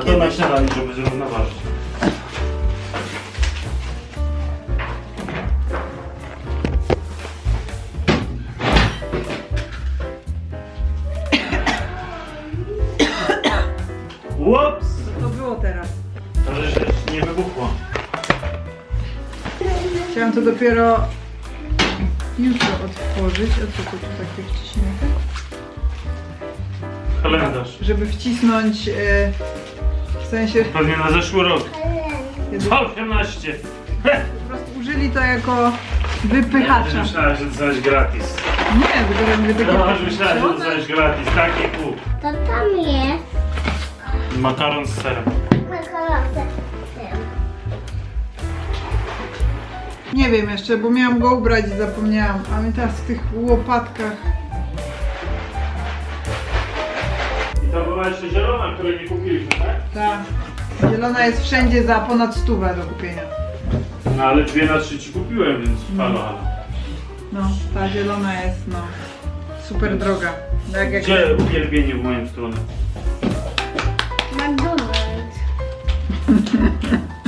to kiedyś. na śniadanie, żeby zrównoważyć. Ups! Co to było teraz? To że nie wybuchło. Chciałam to dopiero jutro otworzyć. A co to tu takie wciśnięte? Kalendarz. Żeby wcisnąć e, w sensie Pewnie na zeszły rok. kiedy 18! po prostu użyli to jako wypychacza. Myślałem, że dostałeś gratis. Nie, tylko że mówię No, myślałem, że dostałeś gratis. Taki pół. To tam jest Makaron z serem. kolorze. Nie wiem jeszcze, bo miałam go ubrać i zapomniałam. A my teraz w tych łopatkach. To była jeszcze zielona, której nie kupiliśmy, tak? Ta zielona jest wszędzie za ponad stówę do kupienia. No ale dwie na trzy ci kupiłem, więc halo, halo. No, ta zielona jest no super droga. Tak jak Gdzie uwielbienie w moją stronę? McDonald's.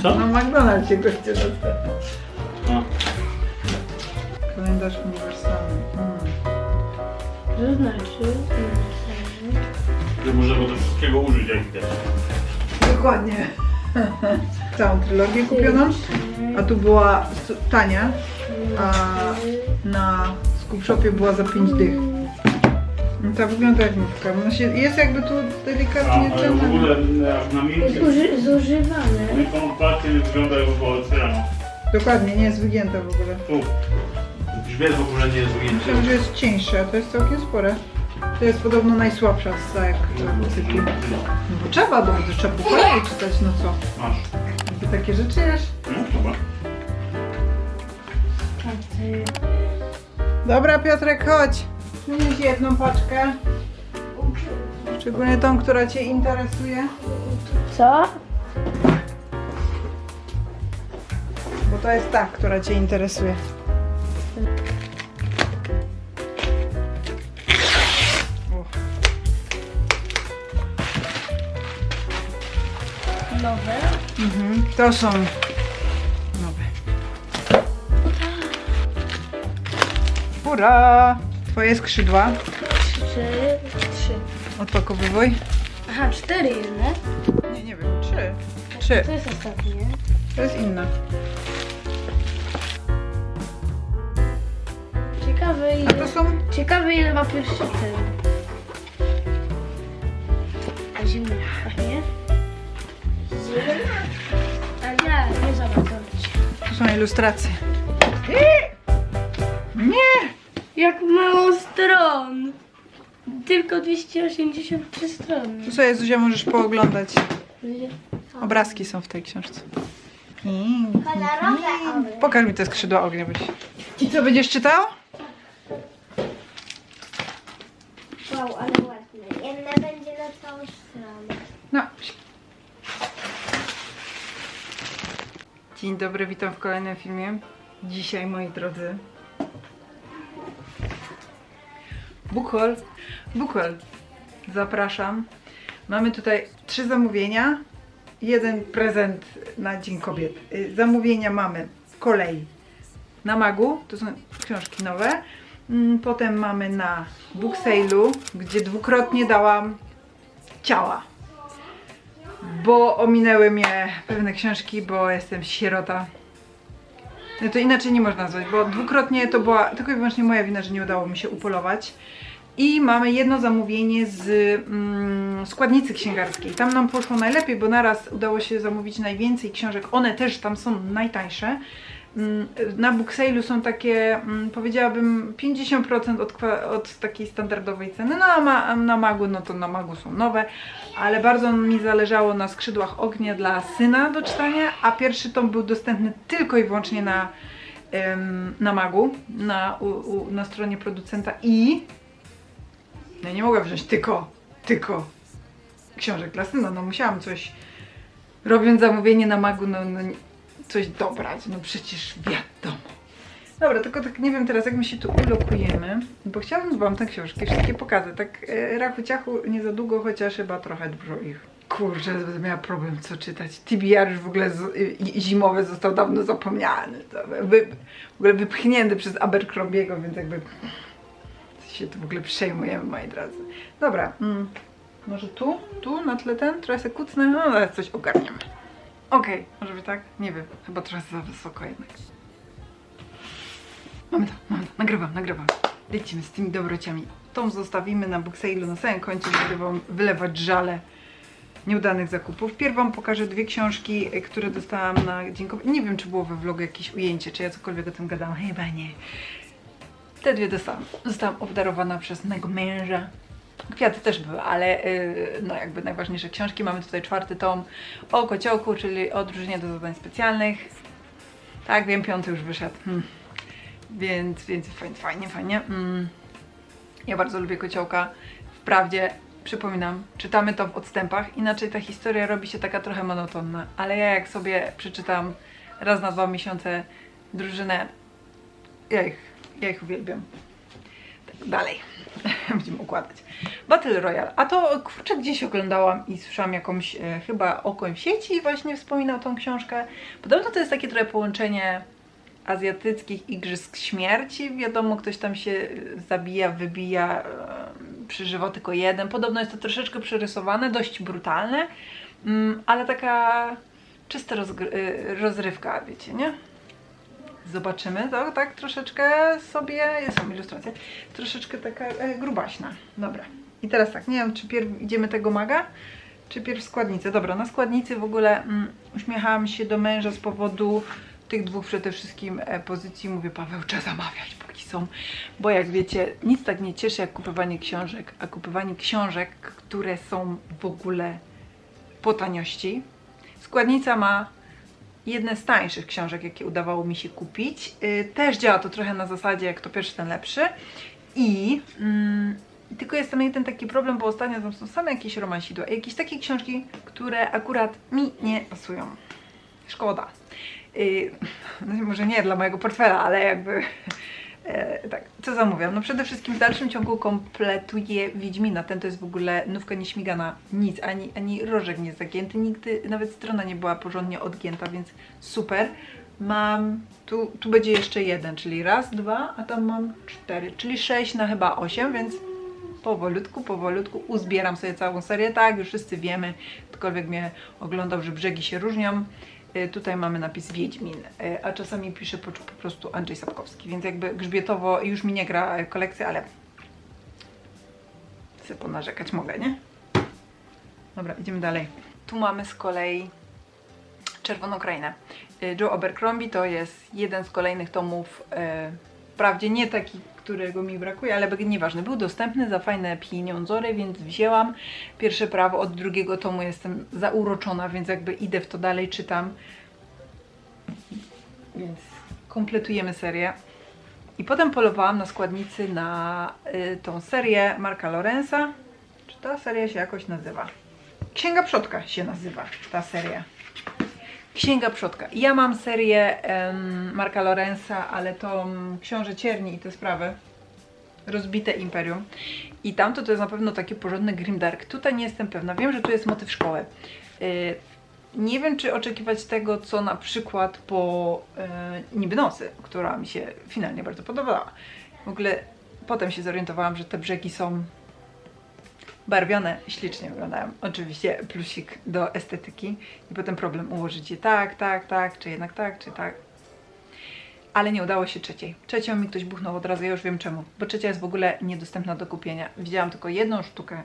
Co? na McDonaldzie goście dostać. No. Kalendarz uniwersalny. Mm. To znaczy? Że było do wszystkiego użyć, jak widać. Dokładnie. Całą trylogię kupiono, a tu była s- tania, a na Scoop Shopie była za 5 dych. No Ta wygląda jak nówka. Ona się, jest jakby tu A, delikatnie ale w ogóle na Jest minutę. uży- zużywane. Mój kompakcie nie wygląda jakby było otwierano. Dokładnie, nie jest wygięta w ogóle. Tu. Grzbiet w ogóle nie jest ujęty. Myślałam, że jest cieńsze, a to jest całkiem spore. To jest podobno najsłabsza z całych e, cykli. No bo trzeba, bo to trzeba po kolei czytać, no co? Masz. Ty takie rzeczy jesz? No chyba. Dobra Piotrek, chodź. Przynieś jedną paczkę. Szczególnie tą, która Cię interesuje. Co? Bo to jest ta, która Cię interesuje. Nowe. Mhm. To są nowe. Ura! Twoje skrzydła. Cztery, trzy. Odpakowywuj. Aha, cztery jedne. Nie, nie wiem. Trzy. Trzy. To jest ostatnie. To jest inna. Ciekawe A ile... to są... Ciekawe ile ma pierwszy To są ilustracje. Nie! Jak mało stron. Tylko 283 strony. Tu sobie Zuzia możesz pooglądać. Obrazki są w tej książce. Kolorowe Pokaż mi te skrzydła ognia byś. I co będziesz czytał? Wow, ale ładne. Jedna będzie na całą stronę. No. Dzień dobry, witam w kolejnym filmie. Dzisiaj, moi drodzy, Buchol. Buchol. Zapraszam. Mamy tutaj trzy zamówienia. Jeden prezent na Dzień Kobiet. Y, Zamówienia mamy z kolei na Magu, to są książki nowe. Mm, Potem mamy na Book Sale'u, gdzie dwukrotnie dałam ciała bo ominęły mnie pewne książki, bo jestem sierota. No to inaczej nie można nazwać, bo dwukrotnie to była tylko i wyłącznie moja wina, że nie udało mi się upolować. I mamy jedno zamówienie z mm, składnicy księgarskiej. Tam nam poszło najlepiej, bo naraz udało się zamówić najwięcej książek. One też tam są najtańsze. Mm, Na book sale'u są takie, mm, powiedziałabym, 50% od, od takiej standardowej ceny. No a na magu, no to na magu są nowe, ale bardzo mi zależało na skrzydłach ognia dla syna do czytania, a pierwszy tom był dostępny tylko i wyłącznie na, em, na magu, na, u, u, na stronie producenta i ja nie mogłam wziąć tylko, tylko książek dla syna, no musiałam coś, robiąc zamówienie na magu, no, no coś dobrać, no przecież wiadomo. Dobra, tylko tak nie wiem teraz, jak my się tu ulokujemy, bo chciałabym wam te książki wszystkie pokazać, tak e, rachu ciachu nie za długo, chociaż chyba trochę dużo ich. Kurczę, będę miała problem co czytać. TBR już w ogóle z, i- zimowy został dawno zapomniany. Wy, w ogóle wypchnięty przez Abercrombiego, więc jakby się tu w ogóle przejmujemy, moi drodzy. Dobra, mm, może tu? Tu na tle ten? Trochę se no ale coś ogarniemy. Okej, może być tak? Nie wiem, chyba trochę za wysoko jednak. Mamy to, mamy to, nagrywam, nagrywam. Lecimy z tymi dobrociami. Tą zostawimy na booksailu na samym końcu, będę wam wylewać żale nieudanych zakupów. Pierw wam pokażę dwie książki, y, które dostałam na Dzień. Nie wiem, czy było we vlogu jakieś ujęcie, czy ja cokolwiek o tym gadałam. Chyba nie. Te dwie dostałam. Zostałam obdarowana przez mego męża. Kwiaty też były, ale yy, no jakby najważniejsze książki. Mamy tutaj czwarty tom o kociołku, czyli o drużynie do zadań specjalnych. Tak, wiem, piąty już wyszedł. Hmm. Więc, więc fajnie, fajnie, fajnie. Mm. Ja bardzo lubię kociołka. Wprawdzie, przypominam, czytamy to w odstępach, inaczej ta historia robi się taka trochę monotonna. Ale ja jak sobie przeczytam raz na dwa miesiące drużynę, ja ich, ja ich uwielbiam. Dalej. Będziemy układać. Battle Royale. A to kurczę gdzieś oglądałam i słyszałam jakąś, e, chyba Okoń w sieci właśnie wspominał tą książkę. Podobno to jest takie trochę połączenie azjatyckich igrzysk śmierci. Wiadomo, ktoś tam się e, zabija, wybija, e, przeżywa tylko jeden. Podobno jest to troszeczkę przerysowane, dość brutalne, mm, ale taka czysta e, rozrywka, wiecie, nie? Zobaczymy, to tak troszeczkę sobie, są ilustracje, troszeczkę taka e, grubaśna. Dobra. I teraz tak, nie wiem, czy pierw idziemy tego maga, czy pierw składnicę. Dobra, na składnicy w ogóle mm, uśmiechałam się do męża z powodu tych dwóch przede wszystkim e, pozycji. Mówię, Paweł, trzeba zamawiać, póki są. Bo jak wiecie, nic tak nie cieszy jak kupowanie książek, a kupowanie książek, które są w ogóle po taniości. Składnica ma jedne z tańszych książek, jakie udawało mi się kupić. Yy, też działa to trochę na zasadzie, jak to pierwszy, ten lepszy. I mm, tylko jest tam jeden taki problem, bo ostatnio tam są same jakieś romansidła jakieś takie książki, które akurat mi nie pasują. Szkoda. Yy, no może nie dla mojego portfela, ale jakby E, tak, co zamówiam? No przede wszystkim w dalszym ciągu kompletuję Wiedźmina. Ten to jest w ogóle nówka nieśmigana, nic, ani, ani rożek nie jest zagięty, nigdy nawet strona nie była porządnie odgięta, więc super. Mam, tu, tu będzie jeszcze jeden, czyli raz, dwa, a tam mam cztery, czyli sześć na chyba osiem, więc powolutku, powolutku uzbieram sobie całą serię. Tak, już wszyscy wiemy, ktokolwiek mnie oglądał, że brzegi się różnią. Y, Tutaj mamy napis Wiedźmin, y, a czasami pisze po, po prostu Andrzej Sapkowski, więc jakby grzbietowo już mi nie gra y, kolekcja, ale chcę ponarzekać mogę, nie? Dobra, idziemy dalej. Tu mamy z kolei Czerwoną Krainę. Joe Abercrombie to jest jeden z kolejnych tomów, wprawdzie nie taki, którego mi brakuje, ale nieważne, był dostępny za fajne pieniądzory, więc wzięłam pierwsze prawo, od drugiego tomu jestem zauroczona, więc jakby idę w to dalej, czytam. Więc kompletujemy serię. I potem polowałam na składnicy na y, tą serię Marka Lorenza. Czy ta seria się jakoś nazywa? Księga Przodka się nazywa ta seria. Księga Przodka. Ja mam serię em, Marka Lorenza, ale tą Książę Cierni i te sprawy. Rozbite Imperium. I tamto to jest na pewno taki porządny grimdark. Tutaj nie jestem pewna. Wiem, że tu jest motyw szkoły. Y, nie wiem, czy oczekiwać tego, co na przykład po y, Niby która mi się finalnie bardzo podobała. W ogóle potem się zorientowałam, że te brzegi są barwione, ślicznie wyglądają. Oczywiście plusik do estetyki i potem problem ułożyć je tak, tak, tak, czy jednak tak, czy tak. Ale nie udało się trzeciej. Trzecią mi ktoś buchnął od razu, ja już wiem czemu. Bo trzecia jest w ogóle niedostępna do kupienia. Widziałam tylko jedną sztukę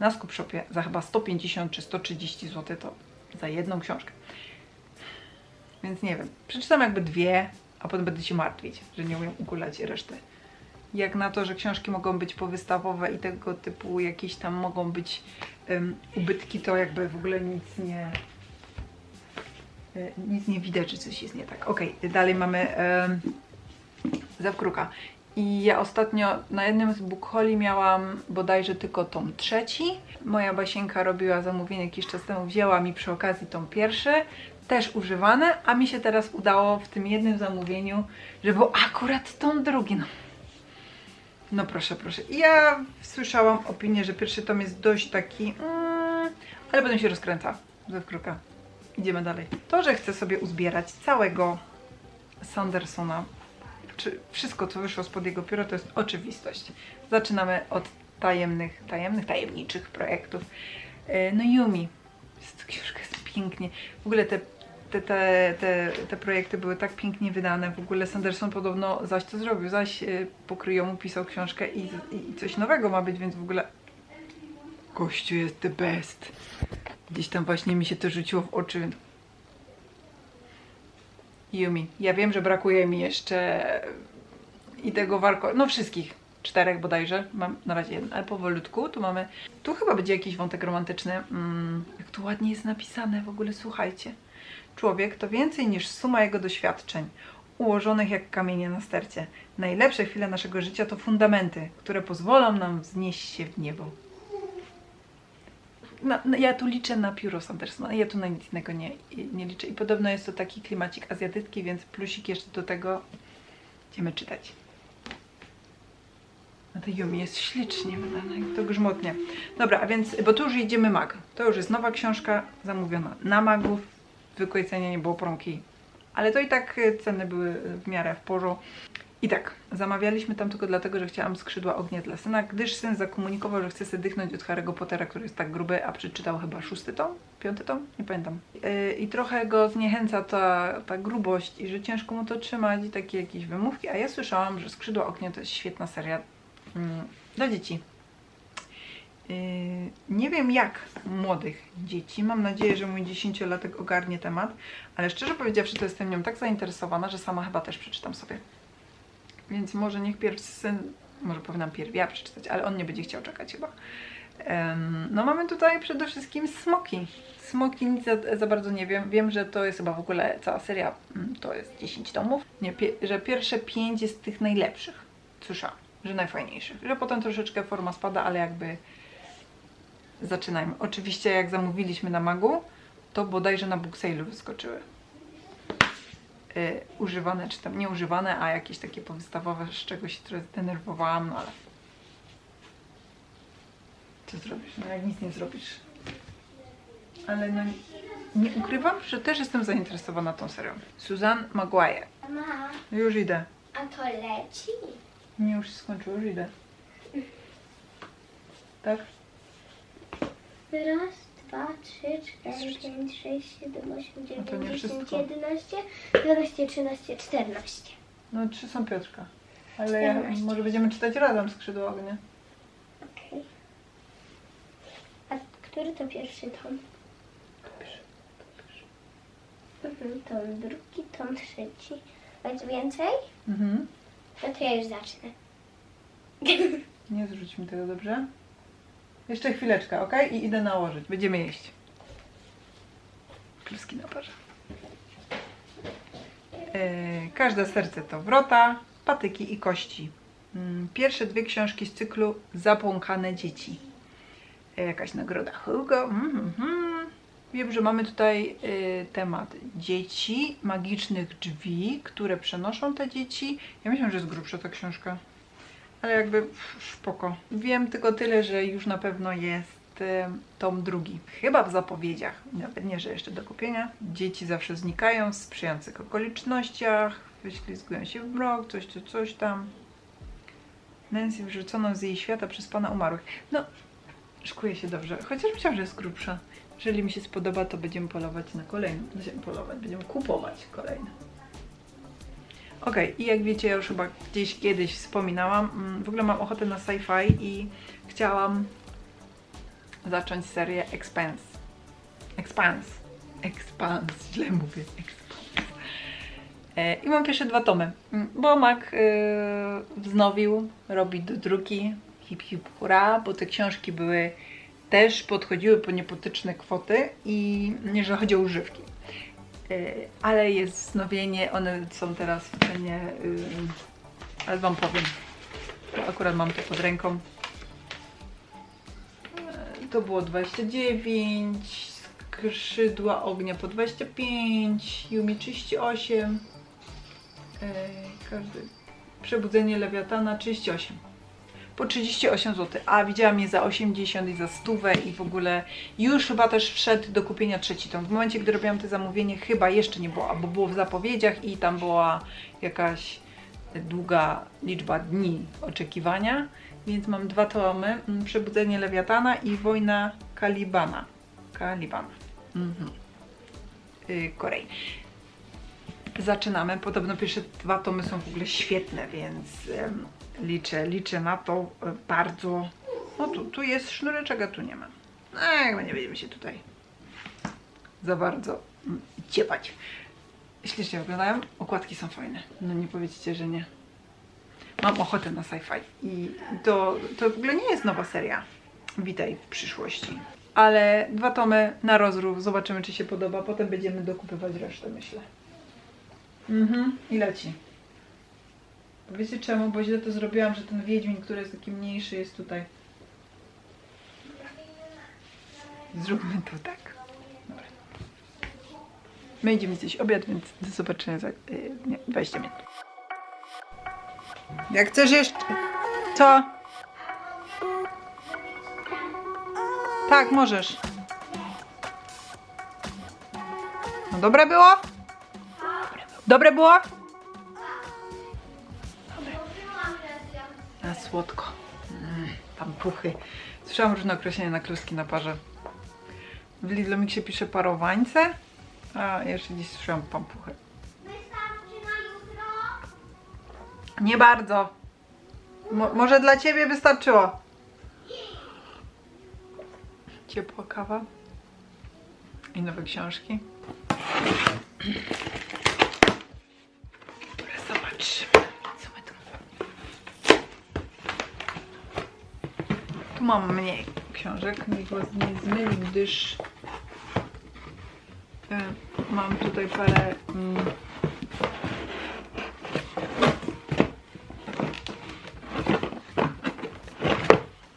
na Skup Shopie za chyba 150 czy 130 zł, to za jedną książkę. Więc nie wiem. Przeczytam jakby dwie, a potem będę się martwić, że nie umiem ukulać reszty. Jak na to, że książki mogą być powystawowe i tego typu jakieś tam mogą być um, ubytki, to jakby w ogóle nic nie, e, nic nie widać, że coś jest nie tak. Ok, dalej mamy um, Zawkruka. I ja ostatnio na jednym z Bookholi miałam bodajże tylko tom trzeci. Moja Basienka robiła zamówienie jakiś czas temu, wzięła mi przy okazji tom pierwszy, też używane, a mi się teraz udało w tym jednym zamówieniu, że był akurat tom drugi. No, no proszę, proszę. Ja słyszałam opinię, że pierwszy tom jest dość taki, mm, ale potem się rozkręca ze wkrótka. Idziemy dalej. To, że chcę sobie uzbierać całego Sandersona, czy wszystko, co wyszło spod jego pióra, to jest oczywistość. Zaczynamy od tajemnych, tajemnych, tajemniczych projektów. E, No Yumi. Książka jest pięknie. W ogóle te, te, te, te, te projekty były tak pięknie wydane. W ogóle Sanderson podobno zaś to zrobił. Zaś e, pokryjomu pisał książkę i, i coś nowego ma być, więc w ogóle gościu jest the best. Gdzieś tam właśnie mi się to rzuciło w oczy. Yumi. Ja wiem, że brakuje mi jeszcze i tego warko... No wszystkich. Czterech bodajże. Mam na razie jeden, ale powolutku. Tu mamy... Tu chyba będzie jakiś wątek romantyczny. Mm, jak tu ładnie jest napisane w ogóle, słuchajcie. Człowiek to więcej niż suma jego doświadczeń, ułożonych jak kamienie na stercie. Najlepsze chwile naszego życia to fundamenty, które pozwolą nam wznieść się w niebo. Ja tu liczę na pióro Sandersona, ja tu na nic innego nie, nie liczę. I podobno jest to taki klimacik azjatycki, więc plusik jeszcze do tego będziemy czytać. No to Yumi jest ślicznie wydane, jak to grzmotnie. Dobra, a więc, bo tu już idziemy mag. To już jest nowa książka zamówiona na magów. Zwykłej cenie nie było promki, ale to i tak y, ceny były y, w miarę w porządku. I tak, zamawialiśmy tam tylko dlatego, że chciałam skrzydła ognia dla syna, gdyż syn zakomunikował, że chce sobie dychnąć od Harry'ego Pottera, który jest tak gruby, a przeczytał chyba szósty tom? Piąty tom? Nie pamiętam. Yy, I trochę go zniechęca ta, ta grubość i że ciężko mu to trzymać i takie jakieś wymówki, a ja słyszałam, że Skrzydła ognia to jest świetna seria mm, dla dzieci. Yy, nie wiem jak młodych dzieci. Mam nadzieję, że mój dziesięciolatek ogarnie temat, ale szczerze powiedziawszy, to jestem nią tak zainteresowana, że sama chyba też przeczytam sobie. Więc może niech pierw syn, może powinnam pierw ja przeczytać, ale on nie będzie chciał czekać chyba. No mamy tutaj przede wszystkim smoki. Smoki nic za, za bardzo nie wiem. Wiem, że to jest chyba w ogóle cała seria, mm, to jest 10 tomów. Nie, pie, że pierwsze 5 jest tych najlepszych. Słyszałam, że najfajniejszych. Że potem troszeczkę forma spada, ale jakby zaczynajmy. Oczywiście jak zamówiliśmy na Magu, to bodajże na Booksale'u wyskoczyły y, używane, czy tam nie używane, a jakieś takie powystawowe, z czego się trochę zdenerwowałam, no ale co zrobisz? No jak nic nie zrobisz. Ale no nie ukrywam, że też jestem zainteresowana tą serią. Susan Maguire. Mama, Już idę. a to leci? Nie, już się skończyło, już idę. Tak? Raz, dwa, trzy, cztery, pięć, sześć, siedem, osiem, No to nie dziewięć, dziesięć, wszystko. jedenaście, dwanaście, trzynaście, czternaście. No trzy są Piotrka. Ale ja, może będziemy czytać razem Skrzydło Ognia. Okej. A który to pierwszy tom? Mhm, tom drugi, tom trzeci. Nic więcej? Mhm. No to ja już zacznę. Nie zrzuć mi tego, dobrze? Jeszcze chwileczkę, ok? I idę nałożyć. Będziemy jeść. Kluski na parze. Yy, każde serce to wrota, patyki i kości. Mm, Pierwsze dwie książki z cyklu Zapłąkane dzieci. Yy, Jakaś nagroda Hugo. Mhm, mhm. Wiem, że mamy tutaj yy, temat dzieci, magicznych drzwi, które przenoszą te dzieci. Ja myślę, że jest grubsza ta książka ale jakby spoko. Wiem tylko tyle, że już na pewno jest e, tom drugi. Chyba w zapowiedziach, nawet nie, że jeszcze do kupienia. Dzieci zawsze znikają w sprzyjających okolicznościach, wyślizgują się w mrok, coś tu, coś tam. Nancy wyrzucono z jej świata przez pana umarłych. No, szkuje się dobrze, chociaż myślałam, że jest grubsza. Jeżeli mi się spodoba, to będziemy polować na kolejną. Będziemy polować, będziemy kupować kolejne. Okej, i jak wiecie, ja już chyba gdzieś kiedyś wspominałam, mm, w ogóle mam ochotę na sci-fi i chciałam zacząć serię Expanse. Expanse. Expanse, źle mówię. Expanse. E, I mam pierwsze dwa tomy, mm, bo Mac e, wznowił, robi druki, hip hip hura, bo te książki były też podchodziły po niepotyczne kwoty i że chodzi o używki. Y, ale jest wznowienie, one są teraz w cenie, y, ale Wam powiem, akurat mam to pod ręką. Y, To było 29, skrzydła ognia po 25, Yumi 38, y, każdy, przebudzenie lewiatana 38. po 38 zł, a widziałam je za 80 i za 100 i w ogóle już chyba też wszedł do kupienia trzeci tom. W momencie, gdy robiłam to zamówienie, chyba jeszcze nie było, albo było w zapowiedziach i tam była jakaś długa liczba dni oczekiwania, więc mam dwa tomy, mm, Przebudzenie Lewiatana i Wojna Kalibana. Kalibana. Mhm. Y, Korei. Zaczynamy. Podobno pierwsze dwa tomy są w ogóle świetne, więc liczę, liczę na to e, bardzo. No tu, tu jest sznureczek, a tu nie ma. No, nie będziemy się tutaj za bardzo mm, ciepać. Ślicznie wyglądają. Okładki są fajne. No nie powiedzcie, że nie. Mam ochotę na sci-fi. I to, to w ogóle nie jest nowa seria. Witaj w przyszłości. Ale dwa tomy na rozrób. Zobaczymy, czy się podoba. Potem będziemy dokupywać resztę, myślę. Mhm. I leci. Wiecie czemu? Bo źle to zrobiłam, że ten Wiedźmin, który jest taki mniejszy, jest tutaj. Zróbmy to tak. Dobra. My idziemy zjeść obiad, więc do zobaczenia za yy, nie, 20 minut. Jak chcesz jeszcze... Co? Tak, możesz. No dobre było? Dobre było? Słodko. Mm, pampuchy. Słyszałam różne określenia na kluski na parze. W Lidlu mi się pisze parowańce, a jeszcze dziś słyszałam pampuchy. Nie bardzo. Mo- może dla ciebie wystarczyło. Ciepła kawa i nowe książki. Mam mniej książek, niech was nie zmyli, gdyż e, mam tutaj parę mm,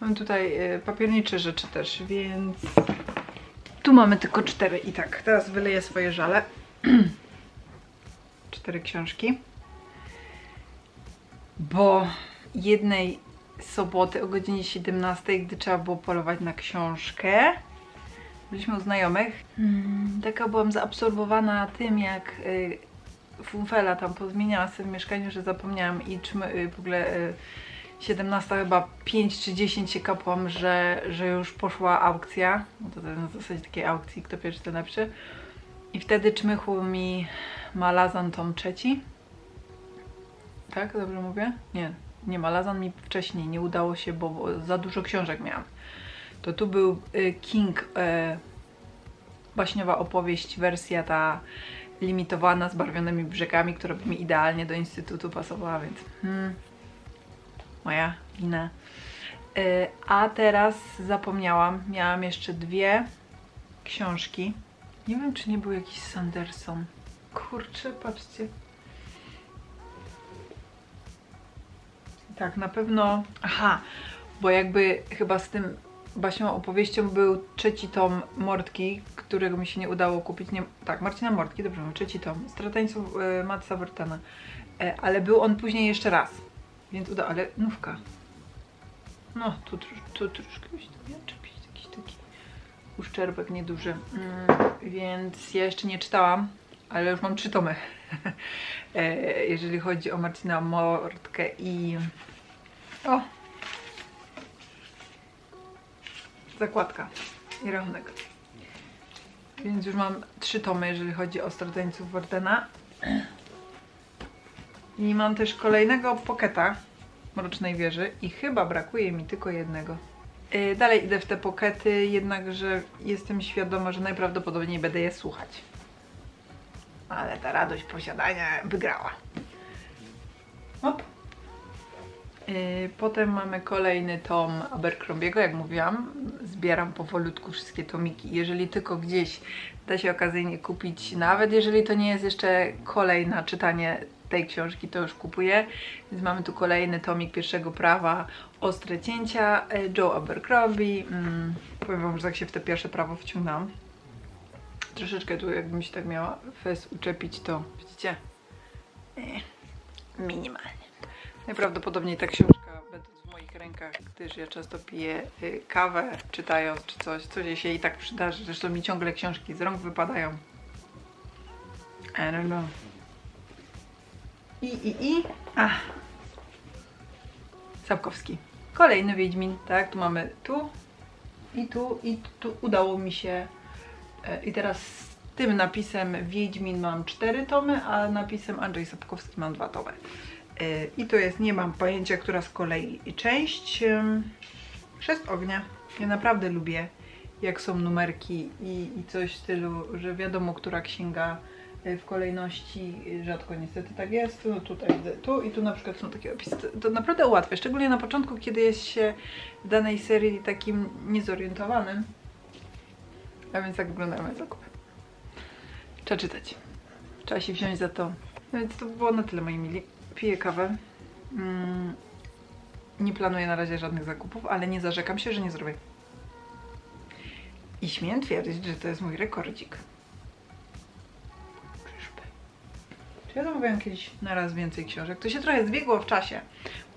Mam tutaj e, papiernicze rzeczy też, więc tu mamy tylko cztery. I tak, teraz wyleję swoje żale. cztery książki. Bo jednej soboty o godzinie 17, gdy trzeba było polować na książkę, byliśmy u znajomych. Mm, taka byłam zaabsorbowana tym, jak y, Funfela tam pozmieniała sobie w mieszkaniu, że zapomniałam i czym y, w ogóle y, 17 chyba 5 czy 10 się kapłam, że, że już poszła aukcja. No to na zasadzie takiej aukcji, kto pierwszy to lepszy. I wtedy czmychł mi Malazan tom trzeci. Tak, dobrze mówię? Nie, nie Malazan mi wcześniej nie udało się, bo za dużo książek miałam. To tu był y, King, y, baśniowa opowieść, wersja ta limitowana z barwionymi brzegami, która by mi idealnie do instytutu pasowała, więc hmm, moja wina. Y, A teraz zapomniałam, miałam jeszcze dwie książki. Nie wiem, czy nie był jakiś Sanderson. Kurczę, patrzcie. Tak, na pewno. Aha, bo jakby chyba z tym baśnią opowieścią był trzeci tom Mordki, którego mi się nie udało kupić. Nie, tak, Marcina Mordki, dobrze mówię, trzeci tom. Stratańców e, Matsa Wertana. E, ale był on później jeszcze raz. Więc uda, ale nówka. No, tu, tu troszkę się miał czepić, jakiś taki uszczerbek nieduży. Mm, więc ja jeszcze nie czytałam, ale już mam trzy tomy. e, jeżeli chodzi o Marcina Mordkę i... O! Zakładka i rachunek. Więc już mam trzy tomy, jeżeli chodzi o Stratańców Wardena. I mam też kolejnego poketa Mrocznej Wieży i chyba brakuje mi tylko jednego. Yy, dalej idę w te pokety, jednakże jestem świadoma, że najprawdopodobniej będę je słuchać. Ale ta radość posiadania wygrała. Hop. Yy, Potem mamy kolejny tom Abercrombiego, jak mówiłam. Zbieram powolutku wszystkie tomiki. Jeżeli tylko gdzieś da się okazyjnie kupić, nawet jeżeli to nie jest jeszcze kolej na czytanie tej książki, to już kupuję. Więc mamy tu kolejny tomik pierwszego prawa, Ostre cięcia, e, Joe Abercrombie. Mm, powiem wam, że tak się w te pierwsze prawo wciągnęłam. Troszeczkę tu jakbym się tak miała fez uczepić, to widzicie? E, minimalnie. Najprawdopodobniej ta książka, będąc w moich rękach, gdyż ja często piję y, kawę czytając czy coś, coś się i tak przydarzy. Zresztą mi ciągle książki z rąk wypadają. I don't know. I, i, i. Ach. Sapkowski. Kolejny Wiedźmin, tak? Tu mamy tu i tu i tu udało mi się. e, I teraz z tym napisem Wiedźmin mam cztery tomy, a napisem Andrzej Sapkowski mam dwa tomy. I to jest, nie mam pojęcia, która z kolei część. Chrzest ognia. Ja naprawdę lubię, jak są numerki i, i coś w stylu, że wiadomo, która księga e, w kolejności. Rzadko niestety tak jest. No tutaj tu i tu na przykład są takie opisy. To, to naprawdę ułatwia, szczególnie na początku, kiedy jest się w danej serii takim niezorientowanym. A więc tak wyglądają moje zakupy. Trzeba czytać. Trzeba się wziąć za to. No więc to było na tyle, moi mili. Piję kawę. Mm, nie planuję na razie żadnych zakupów, ale nie zarzekam się, że nie zrobię. I śmiem twierdzić, że to jest mój rekordzik. Czyżby? Czy ja zamawiałam kiedyś na raz więcej książek? To się trochę zbiegło w czasie,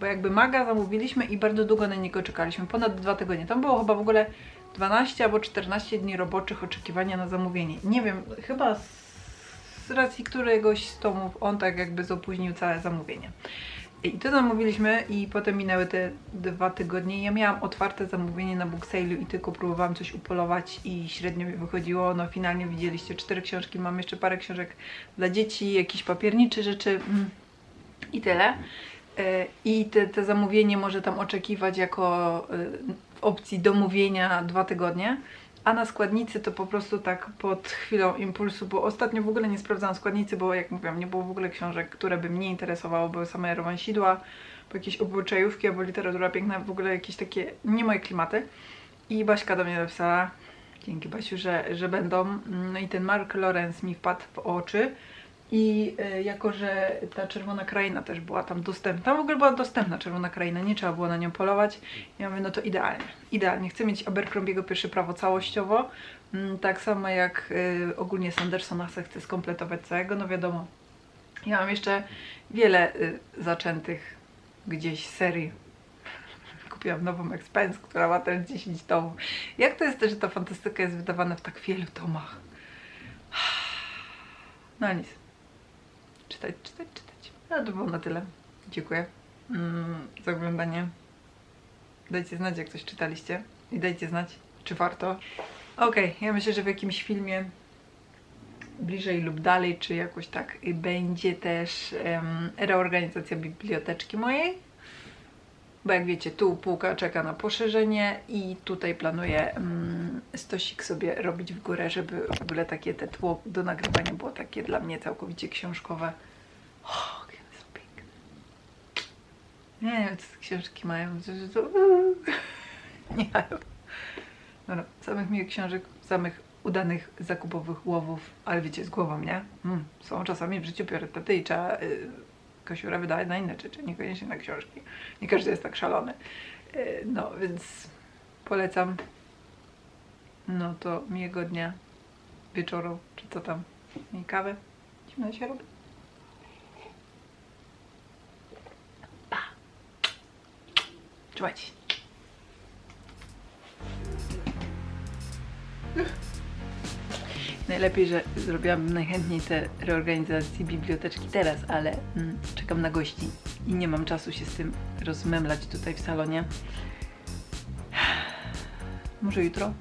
bo jakby maga zamówiliśmy i bardzo długo na niego czekaliśmy, ponad dwa tygodnie. Tam było chyba w ogóle 12 albo 14 dni roboczych oczekiwania na zamówienie. Nie wiem, chyba z z racji któregoś z tomów on tak jakby zapóźnił całe zamówienie. I to zamówiliśmy i potem minęły te dwa tygodnie ja miałam otwarte zamówienie na booksale'u i tylko próbowałam coś upolować i średnio mi wychodziło. No finalnie widzieliście cztery książki, mam jeszcze parę książek dla dzieci, jakieś papiernicze rzeczy mm, i tyle. E, I te, te zamówienie może tam oczekiwać jako e, w opcji domówienia dwa tygodnie. A na składnicy to po prostu tak pod chwilą impulsu, bo ostatnio w ogóle nie sprawdzałam składnicy, bo jak mówiłam, nie było w ogóle książek, które by mnie interesowały, były same romansidła, bo jakieś obyczajówki, albo literatura piękna, w ogóle jakieś takie nie moje klimaty. I Baśka do mnie napisała, dzięki Basiu, że, że będą. No i ten Mark Lawrence mi wpadł w oczy. I e, jako, że ta czerwona kraina też była tam dostępna, tam w ogóle była dostępna czerwona kraina, nie trzeba było na nią polować. Ja mówię, no to idealnie, idealnie. Chcę mieć Abercrombiego pierwsze prawo całościowo, mm, tak samo jak y, ogólnie Sandersona chcę, skompletować całego, no wiadomo. Ja mam jeszcze wiele y, zaczętych gdzieś serii. Kupiłam nową Expense, która ma teraz 10 tomów. Jak to jest też, że ta fantastyka jest wydawana w tak wielu tomach? No nic. Czytać, czytać, czytać. No to było na tyle. Dziękuję mm, za oglądanie. Dajcie znać, jak coś czytaliście. I dajcie znać, czy warto. Okej, ja myślę, że w jakimś filmie bliżej lub dalej, czy jakoś tak będzie też em, reorganizacja biblioteczki mojej. Bo jak wiecie, tu półka czeka na poszerzenie i tutaj planuję mm, stosik sobie robić w górę, żeby w ogóle takie te tło do nagrywania było takie dla mnie całkowicie książkowe. O, jakie są piękne. Nie wiem, co książki mają. Nie mają. Dobra, samych miłych książek, samych udanych zakupowych łowów, ale wiecie, z głową, nie? Mm, są czasami w życiu priorytety i trzeba y, kasiura wydawać na inne rzeczy, niekoniecznie na książki. Nie każdy jest tak szalony. Y, no, więc polecam. No to miłego dnia, wieczoru, czy co tam, i kawę. Zimno się robi. Pa! Trzymajcie się. Najlepiej, że zrobiłabym najchętniej te reorganizacje biblioteczki teraz, ale mm, czekam na gości i nie mam czasu się z tym rozmemlać tutaj w salonie. Może jutro?